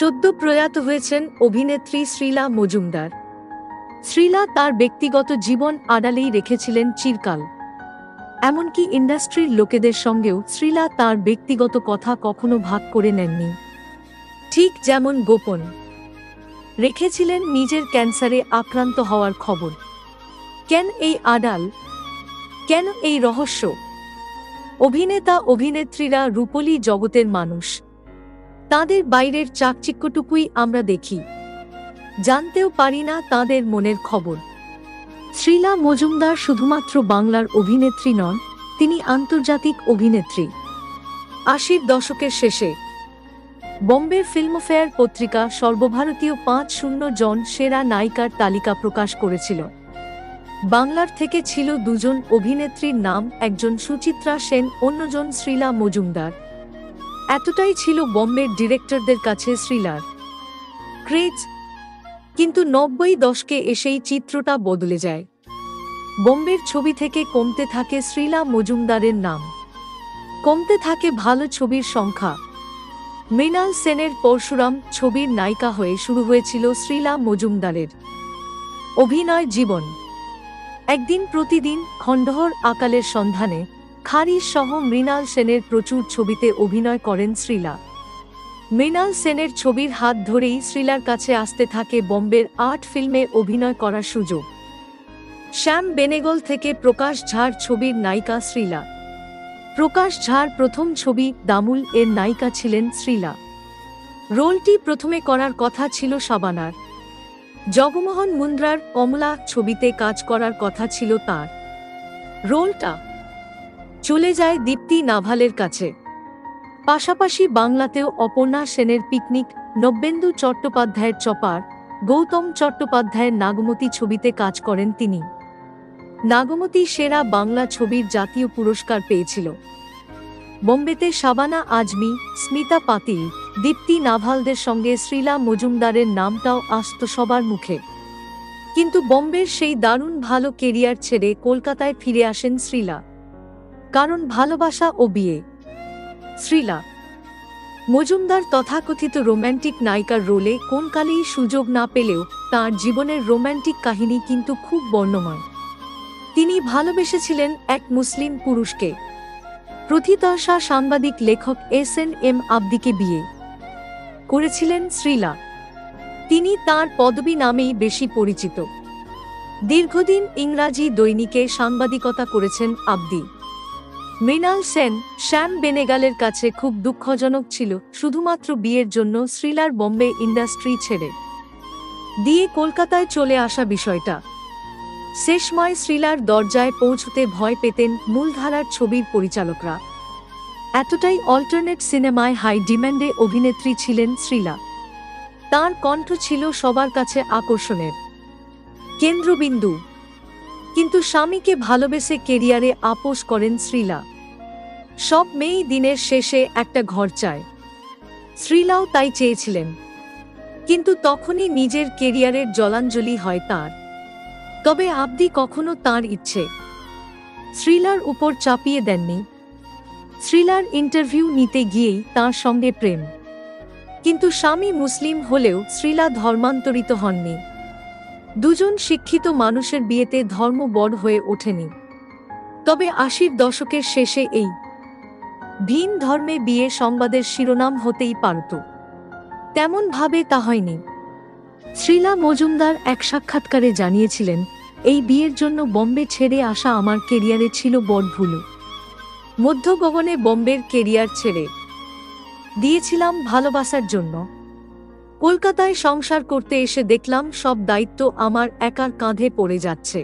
সদ্য প্রয়াত হয়েছেন অভিনেত্রী শ্রীলা মজুমদার। শ্রীলা তার ব্যক্তিগত জীবন আড়ালেই রেখেছিলেন চিরকাল। এমনকি ইন্ডাস্ট্রির লোকেদের সঙ্গেও শ্রীলা তার ব্যক্তিগত কথা কখনো ভাগ করে নেননি। ঠিক যেমন গোপন। রেখেছিলেন নিজের ক্যান্সারে আক্রান্ত হওয়ার খবর। কেন এই আড়াল? কেন এই রহস্য? অভিনেতা অভিনেত্রীরা রূপলী জগতের মানুষ। তাদের বাইরের চাকচিক্যটুকুই আমরা দেখি। জানতেও পারি না তাদের মনের খবর। শ্রীলা মজুমদার শুধুমাত্র বাংলার অভিনেত্রী নন, তিনি আন্তর্জাতিক অভিনেত্রী। আশির দশকের শেষে। বম্বের ফিল্মফেয়ার পত্রিকা সর্বভারতীয় পাঁচ শূন্য জন সেরা নায়িকার তালিকা প্রকাশ করেছিল। বাংলার থেকে ছিল দুজন অভিনেত্রীর নাম, একজন সুচিত্রা সেন, অন্যজন শ্রীলা মজুমদার। এতটাই ছিল বম্বের ডিরেক্টরদের কাছে শ্রীলার ক্রেজ। কিন্তু নব্বই দশকে এসেই চিত্রটা বদলে যায়। বোম্বের ছবি থেকে কমতে থাকে শ্রীলা মজুমদারের নাম। কমতে থাকে ভালো ছবির সংখ্যা। মৃণাল সেনের পরশুরাম ছবির নায়িকা হয়ে শুরু হয়েছিল শ্রীলা মজুমদারের। অভিনয় জীবন। একদিন প্রতিদিন খণ্ডহর আকালের সন্ধানে খারিজ সহ মৃণাল সেনের প্রচুর ছবিতে অভিনয় করেন শ্রীলা। মৃণাল সেনের ছবির হাত ধরেই শ্রীলার কাছে আসতে থাকে বম্বের আর্ট ফিল্মে অভিনয় করার সুযোগ। শ্যাম বেনেগল থেকে প্রকাশ ঝাড় ছবির নায়িকা শ্রীলা। প্রকাশ ঝাড় প্রথম ছবি দামুল এর নায়িকা ছিলেন শ্রীলা। রোলটি প্রথমে করার কথা ছিল শাবানার জগমোহন মুন্দ্রার কমলা ছবিতে কাজ করার কথা ছিল তার। রোলটা চলে যায় দীপ্তি নাভালের কাছে। পাশাপাশি বাংলাতেও অপর্ণা সেনের পিকনিক, নব্যেন্দু চট্টোপাধ্যায়ের চপার, গৌতম চট্টোপাধ্যায়ের নাগমতী ছবিতে কাজ করেন তিনি। নাগমতী সেরা বাংলা ছবির জাতীয় পুরস্কার পেয়েছিল। বোম্বেতে শাবানা আজমি, স্মিতা পাতিল, দীপ্তি নাভালদের সঙ্গে শ্রীলা মজুমদারের নামটাও আসত সবার মুখে। কিন্তু বম্বের সেই দারুণ ভালো কেরিয়ার ছেড়ে কলকাতায় ফিরে আসেন শ্রীলা। কারণ ভালোবাসা ও বিয়ে। শ্রীলা মজুমদার তথাকথিত রোম্যান্টিক নায়িকার রোলে কোন কালেই সুযোগ না পেলেও তার জীবনের রোম্যান্টিক কাহিনী কিন্তু খুব বর্ণময়। তিনি ভালোবেসেছিলেন এক মুসলিম পুরুষকে। প্রথিতর্ষা সাংবাদিক লেখক এস এন এম আব্দিকে বিয়ে। করেছিলেন শ্রীলা তিনি তার পদবী নামেই বেশি পরিচিত। দীর্ঘদিন ইংরাজি দৈনিকে সাংবাদিকতা করেছেন আব্দি। মৃণাল সেন, শ্যাম বেনেগালের কাছে খুব দুঃখজনক ছিল, শুধুমাত্র বিয়ের জন্য শ্রীলার বম্বে ইন্ডাস্ট্রি ছেড়ে। দিয়ে কলকাতায় চলে আসা বিষয়টা। শেষময় শ্রীলার দরজায় পৌঁছতে ভয় পেতেন মূলধারার ছবির পরিচালকরা। এতটাই অল্টারনেট সিনেমায় হাই ডিম্যান্ডে অভিনেত্রী ছিলেন শ্রীলা তার কণ্ঠ ছিল সবার কাছে আকর্ষণের। কেন্দ্রবিন্দু। কিন্তু স্বামীকে ভালোবেসে কেরিয়ারে আপোষ করেন শ্রীলা সব মেয়েই দিনের শেষে একটা ঘর চায়। শ্রীলাও তাই চেয়েছিলেন। কিন্তু তখনই নিজের কেরিয়ারের জলাঞ্জলি হয় তার। তবে আবদি কখনো তার ইচ্ছে। শ্রীলার উপর চাপিয়ে দেননি। শ্রীলার ইন্টারভিউ নিতে গিয়েই তার সঙ্গে প্রেম। কিন্তু স্বামী মুসলিম হলেও শ্রীলা ধর্মান্তরিত হননি। দুজন শিক্ষিত মানুষের বিয়েতে ধর্ম বড় হয়ে ওঠেনি। তবে আশির দশকের শেষে এই ভিন ধর্মে বিয়ে সংবাদের শিরোনাম হতেই পারত। তেমন ভাবে তা হয়নি। শ্রীলা মজুমদার এক সাক্ষাৎকারে জানিয়েছিলেন, এই বিয়ের জন্য বম্বে ছেড়ে আসা আমার কেরিয়ারে ছিল বড় ভুল। মধ্য গগনে বম্বের কেরিয়ার ছেড়ে দিয়েছিলাম ভালোবাসার জন্য। কলকাতায় সংসার করতে এসে দেখলাম সব দায়িত্ব আমার একার কাঁধে পড়ে যাচ্ছে।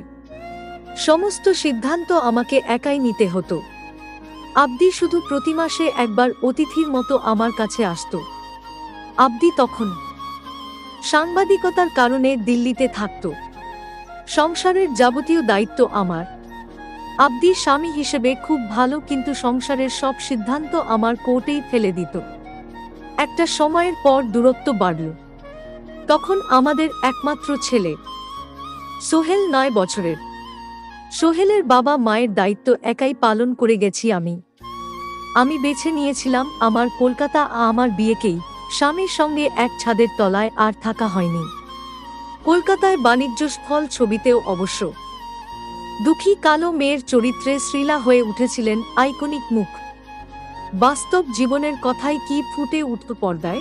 সমস্ত সিদ্ধান্ত আমাকে একাই নিতে হতো। আবদি শুধু প্রতি মাসে একবার অতিথির মতো আমার কাছে আসত। আবদি তখন সাংবাদিকতার কারণে দিল্লিতে থাকত। সংসারের যাবতীয় দায়িত্ব আমার। আবদি স্বামী হিসেবে খুব ভালো কিন্তু সংসারের সব সিদ্ধান্ত আমার কোর্টেই ফেলে দিত। একটা সময়ের পর দূরত্ব বাড়ল। তখন আমাদের একমাত্র ছেলে। সোহেল নয় বছরের। সোহেলের বাবা মায়ের দায়িত্ব একাই পালন করে গেছি আমি। আমি বেছে নিয়েছিলাম আমার কলকাতা আমার বিয়েকেই। স্বামীর সঙ্গে এক ছাদের তলায় আর থাকা হয়নি। কলকাতায় বাণিজ্য স্থল ছবিতেও অবশ্য। দুঃখী কালো মেয়ের চরিত্রে শ্রীলা হয়ে উঠেছিলেন আইকনিক মুখ। বাস্তব জীবনের কথাই কি ফুটে উঠত পর্দায়?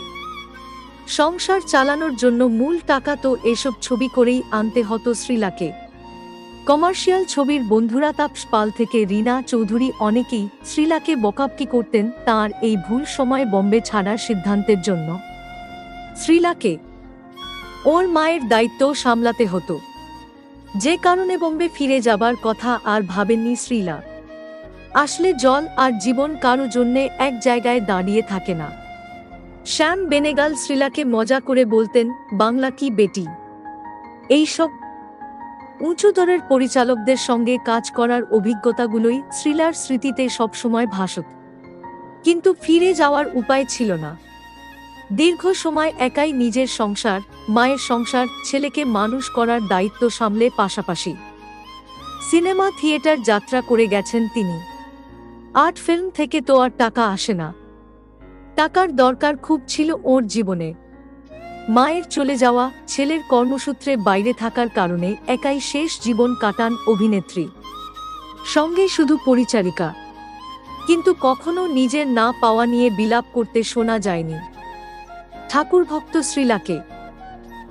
সংসার চালানোর জন্য মূল টাকা তো এসব ছবি করেই আনতে হতো শ্রীলাকে। কমার্শিয়াল ছবির বন্ধুরা তাপস পাল থেকে রীনা চৌধুরী অনেকেই শ্রীলাকে বকাবকি করতেন তার এই ভুল সময়ে বম্বে ছাড়ার সিদ্ধান্তের জন্য। শ্রীলাকে ওর মায়ের দায়িত্ব সামলাতে হতো। যে কারণে বম্বে ফিরে যাবার কথা আর ভাবেননি শ্রীলা আসলে জল আর জীবন কারও জন্যে এক জায়গায় দাঁড়িয়ে থাকে না। শ্যাম বেনেগাল শ্রীলাকে মজা করে বলতেন, বাংলা কি বেটি? এইসব উঁচুদরের পরিচালকদের সঙ্গে কাজ করার অভিজ্ঞতাগুলোই শ্রীলার স্মৃতিতে সবসময় ভাসত কিন্তু ফিরে যাওয়ার উপায় ছিল না। দীর্ঘ সময় একাই নিজের সংসার, মায়ের সংসার, ছেলেকে মানুষ করার দায়িত্ব সামলে পাশাপাশি। সিনেমা থিয়েটার যাত্রা করে গেছেন তিনি। আর্ট ফিল্ম থেকে তো আর টাকা আসে না। টাকার দরকার খুব ছিল ওর জীবনে। মায়ের চলে যাওয়া, ছেলের কর্মসূত্রে বাইরে থাকার কারণে একাই শেষ জীবন কাটান অভিনেত্রী। সঙ্গে শুধু পরিচারিকা। কিন্তু কখনো নিজের না পাওয়া নিয়ে বিলাপ করতে শোনা যায়নি। ঠাকুর ভক্ত শ্রীলাকে।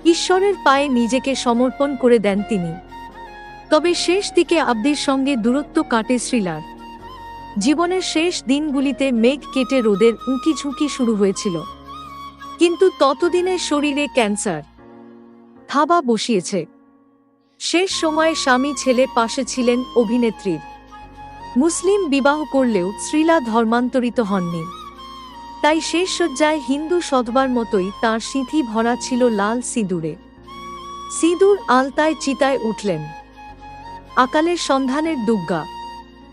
ঈশ্বরের পায়ে নিজেকে সমর্পণ করে দেন তিনি। তবে শেষ দিকে আব্দির সঙ্গে দূরত্ব কাটে শ্রীলার। জীবনের শেষ দিনগুলিতে মেঘ কেটে রোদের উঁকি ঝুঁকি শুরু হয়েছিল। কিন্তু ততদিনে শরীরে ক্যান্সার। থাবা বসিয়েছে। শেষ সময়ে স্বামী ছেলে পাশে ছিলেন অভিনেত্রীর। মুসলিম বিবাহ করলেও শ্রীলা ধর্মান্তরিত হননি। তাই শেষ শয্যায় হিন্দু সধবার মতোই তার সিঁথি ভরা ছিল লাল সিঁদুরে। সিঁদুর আলতায় চিতায় উঠলেন। আকালের সন্ধানের দুগ্গা।